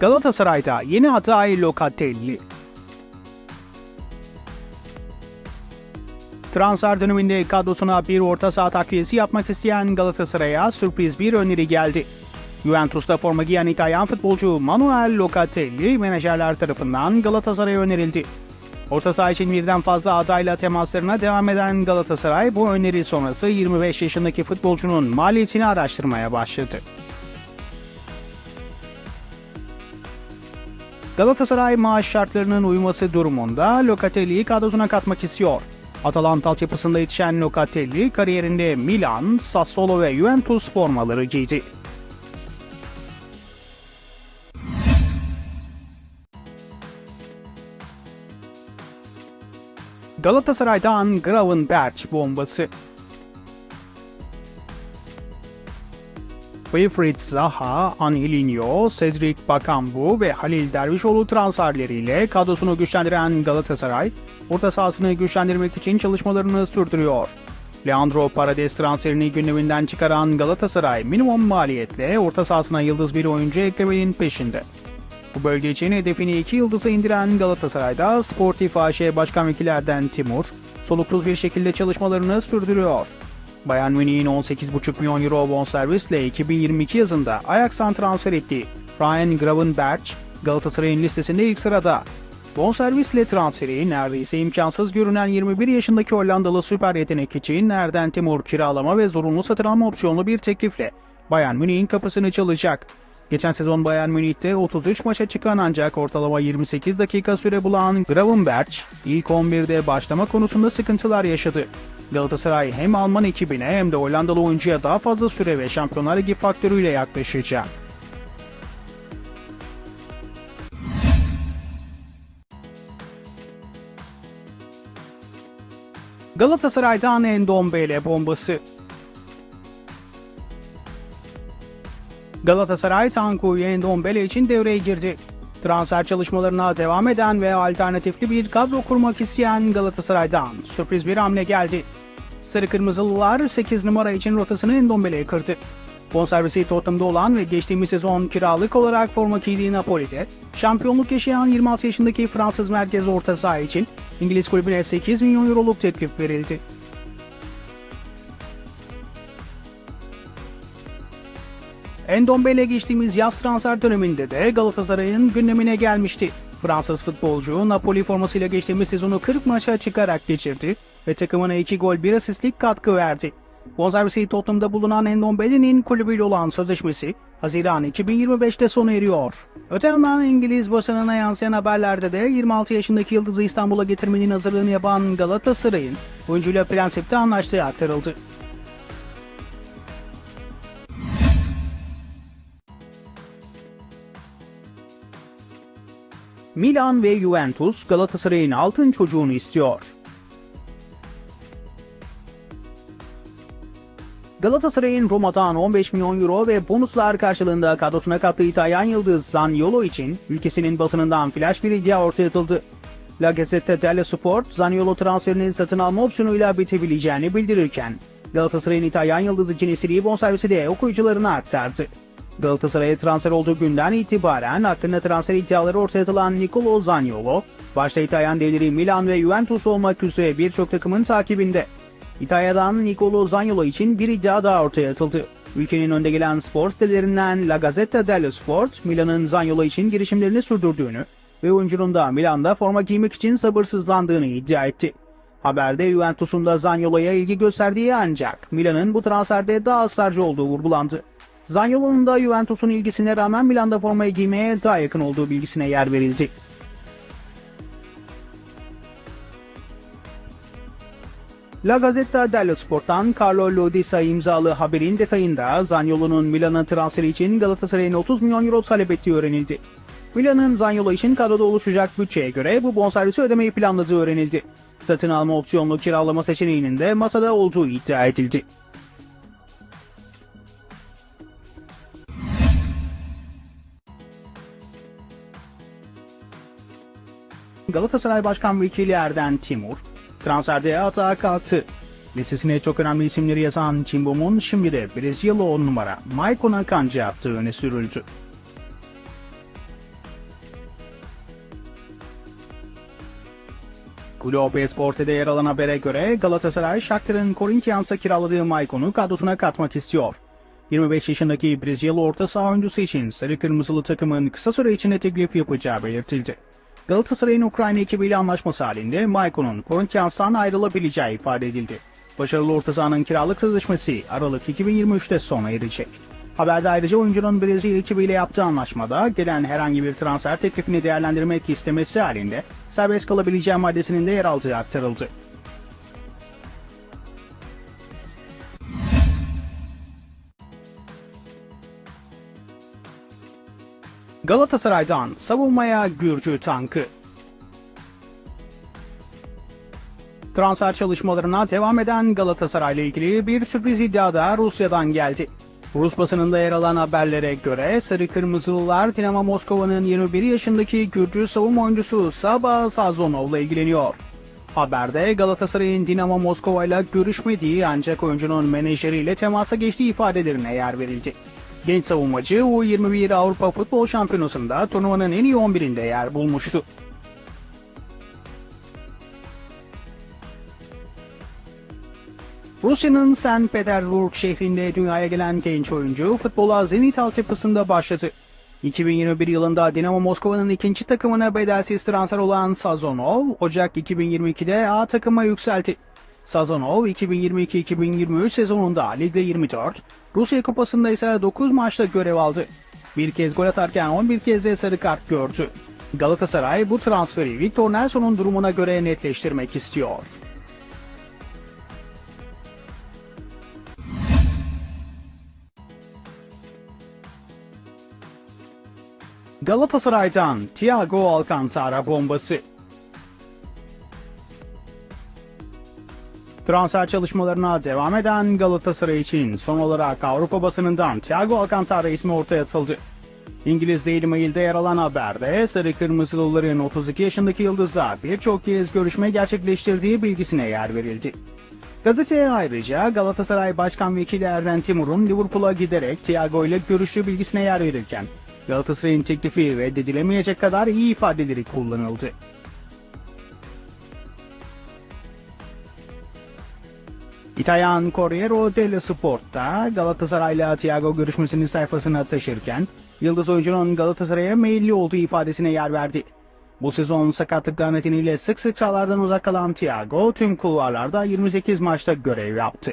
Galatasaray'da yeni aday Locatelli. Transfer döneminde kadrosuna bir orta saha takviyesi yapmak isteyen Galatasaray'a sürpriz bir öneri geldi. Juventus'ta forma giyen İtalyan futbolcu Manuel Locatelli menajerler tarafından Galatasaray'a önerildi. Orta saha için birden fazla adayla temaslarına devam eden Galatasaray bu öneri sonrası 25 yaşındaki futbolcunun maliyetini araştırmaya başladı. Galatasaray maaş şartlarının uyması durumunda Locatelli'yi kadrosuna katmak istiyor. Atalanta altyapısında yetişen Locatelli kariyerinde Milan, Sassuolo ve Juventus formaları giydi. Galatasaray'dan Gravenberch bombası. Wilfried Zaha, Angelinho, Cedric Bakambu ve Halil Dervişoğlu transferleriyle kadrosunu güçlendiren Galatasaray, orta sahasını güçlendirmek için çalışmalarını sürdürüyor. Leandro Paredes transferini gündeminden çıkaran Galatasaray minimum maliyetle orta sahasına yıldız bir oyuncu eklemenin peşinde. Bu bölge için hedefini iki yıldıza indiren Galatasaray'da Sportif AŞ Başkan Vekillerden Timur, soluksuz bir şekilde çalışmalarını sürdürüyor. Bayern Münih'in 18,5 milyon euro bonservisle 2022 yazında Ajax'tan transfer ettiği Ryan Gravenberch, Galatasaray'ın listesinde ilk sırada. Bonservisle transferi neredeyse imkansız görünen 21 yaşındaki Hollandalı süper yetenek için Erden Timur kiralama ve zorunlu satın alma opsiyonlu bir teklifle Bayern Münih'in kapısını çalacak. Geçen sezon Bayern Münih'te 33 maça çıkan ancak ortalama 28 dakika süre bulan Gravenberch ilk 11'de başlama konusunda sıkıntılar yaşadı. Galatasaray hem Alman ekibine hem de Hollandalı oyuncuya daha fazla süre ve Şampiyonlar Ligi faktörüyle yaklaşacak. Galatasaray'dan Endombele bombası. Galatasaray Tanku Endombele için devreye girdi. Transfer çalışmalarına devam eden ve alternatifli bir kadro kurmak isteyen Galatasaray'dan sürpriz bir hamle geldi. Sarı Kırmızılılar 8 numara için rotasını Endombele'ye kırdı. Bonservisi Tottenham'da olan ve geçtiğimiz sezon kiralık olarak forma giydiği Napoli'de, şampiyonluk yaşayan 26 yaşındaki Fransız merkez orta saha için İngiliz kulübüne 8 milyon euroluk teklif verildi. Endombele geçtiğimiz yaz transfer döneminde de Galatasaray'ın gündemine gelmişti. Fransız futbolcu Napoli formasıyla geçtiğimiz sezonu 40 maça çıkarak geçirdi ve takımına 2 gol 1 asistlik katkı verdi. Bonservisi Tottenham'da bulunan Endombele'nin kulübüyle olan sözleşmesi Haziran 2025'te sona eriyor. Öte yandan İngiliz basınına yansıyan haberlerde de 26 yaşındaki yıldızı İstanbul'a getirmenin hazırlığını yapan Galatasaray'ın oyuncuyla prensipte anlaştığı aktarıldı. Milan ve Juventus Galatasaray'ın altın çocuğunu istiyor. Galatasaray'ın Roma'dan 15 milyon euro ve bonuslar karşılığında kadrosuna kattığı İtalyan yıldız Zaniolo için ülkesinin basınından flash bir iddia ortaya atıldı. La Gazzetta dello Sport, Zaniolo transferinin satın alma opsiyonuyla bitebileceğini bildirirken, Galatasaray'ın İtalyan yıldızı istediği bonservisi de okuyucularına aktardı. Galatasaray'a transfer olduğu günden itibaren hakkında transfer iddiaları ortaya atılan Nicolo Zaniolo, başta İtalyan devleri Milan ve Juventus olmak üzere birçok takımın takibinde. İtalya'dan Nicolo Zaniolo için bir iddia daha ortaya atıldı. Ülkenin önde gelen spor sitelerinden La Gazzetta dello Sport, Milan'ın Zaniolo için girişimlerini sürdürdüğünü ve oyuncunun da Milan'da forma giymek için sabırsızlandığını iddia etti. Haberde Juventus'un da Zaniolo'ya ilgi gösterdiği ancak Milan'ın bu transferde daha ısrarcı olduğu vurgulandı. Zaniolo'nun da Juventus'un ilgisine rağmen Milan'da formayı giymeye daha yakın olduğu bilgisine yer verildi. La Gazzetta dello Sport'tan Carlo Lodisa imzalı haberin detayında Zaniolo'nun Milan'a transferi için Galatasaray'ın 30 milyon euro talep ettiği öğrenildi. Milan'ın Zaniolo için kadroda oluşacak bütçeye göre bu bonservisi ödemeyi planladığı öğrenildi. Satın alma opsiyonlu kiralama seçeneğinin de masada olduğu iddia edildi. Galatasaray Başkan Vekili Erden Timur, transferde atağa kalktı. Listesine çok önemli isimleri yazan Timbom'un şimdi de Brezilyalı 10 numara Maicon Akancı yaptığı öne sürüldü. Globo Esporte'de yer alan habere göre Galatasaray Shakhtar'ın Corinthians'a kiraladığı Maicon'u kadrosuna katmak istiyor. 25 yaşındaki Brezilyalı orta saha oyuncusu için sarı kırmızılı takımın kısa süre içinde teklif yapacağı belirtildi. Galatasaray'ın Ukrayna ekibiyle anlaşması halinde Maicon'un Corinthians'tan ayrılabileceği ifade edildi. Başarılı orta sahanın kiralık sözleşmesi Aralık 2023'te sona erecek. Haberde ayrıca oyuncunun Brezilya ekibiyle yaptığı anlaşmada gelen herhangi bir transfer teklifini değerlendirmek istemesi halinde serbest kalabileceği maddesinin de yer aldığı aktarıldı. Galatasaray'dan savunmaya Gürcü tankı. Transfer çalışmalarına devam eden Galatasaray ile ilgili bir sürpriz iddia da Rusya'dan geldi. Rus basınında yer alan haberlere göre Sarı Kırmızılılar Dinamo Moskova'nın 21 yaşındaki Gürcü savunma oyuncusu Sabah Sazonov'la ilgileniyor. Haberde Galatasaray'ın Dinamo Moskova ile görüşmediği ancak oyuncunun menajeriyle temasa geçtiği ifadelerine yer verildi. Genç savunmacı U21 Avrupa Futbol Şampiyonası'nda turnuvanın en iyi 11'inde yer bulmuştu. Rusya'nın St. Petersburg şehrinde dünyaya gelen genç oyuncu futbola Zenit altyapısında başladı. 2021 yılında Dinamo Moskova'nın ikinci takımına bedelsiz transfer olan Sazonov, Ocak 2022'de A takıma yükseldi. Sazonov 2022-2023 sezonunda Ligde 24, Rusya Kupası'nda ise 9 maçta görev aldı. Bir kez gol atarken 11 kez de sarı kart gördü. Galatasaray bu transferi Victor Nelson'un durumuna göre netleştirmek istiyor. Galatasaray'dan Thiago Alcantara bombası. Transfer çalışmalarına devam eden Galatasaray için son olarak Avrupa basınından Thiago Alcantara ismi ortaya atıldı. İngiliz Daily Mail'de yer alan haberde Sarı Kırmızılıların 32 yaşındaki yıldızla birçok kez görüşme gerçekleştirdiği bilgisine yer verildi. Gazeteye ayrıca Galatasaray Başkan Vekili Erden Timur'un Liverpool'a giderek Thiago ile görüştüğü bilgisine yer verirken Galatasaray'ın teklifi reddedilemeyecek kadar iyi ifadeleri kullanıldı. İtalyan Corriere dello Sport'ta Galatasaray'la Thiago görüşmesini sayfasına taşırken Yıldız oyuncunun Galatasaray'a meyilli olduğu ifadesine yer verdi. Bu sezon sakatlıklar nedeniyle sık sık sahalardan uzak kalan Thiago tüm kulvarlarda 28 maçta görev yaptı.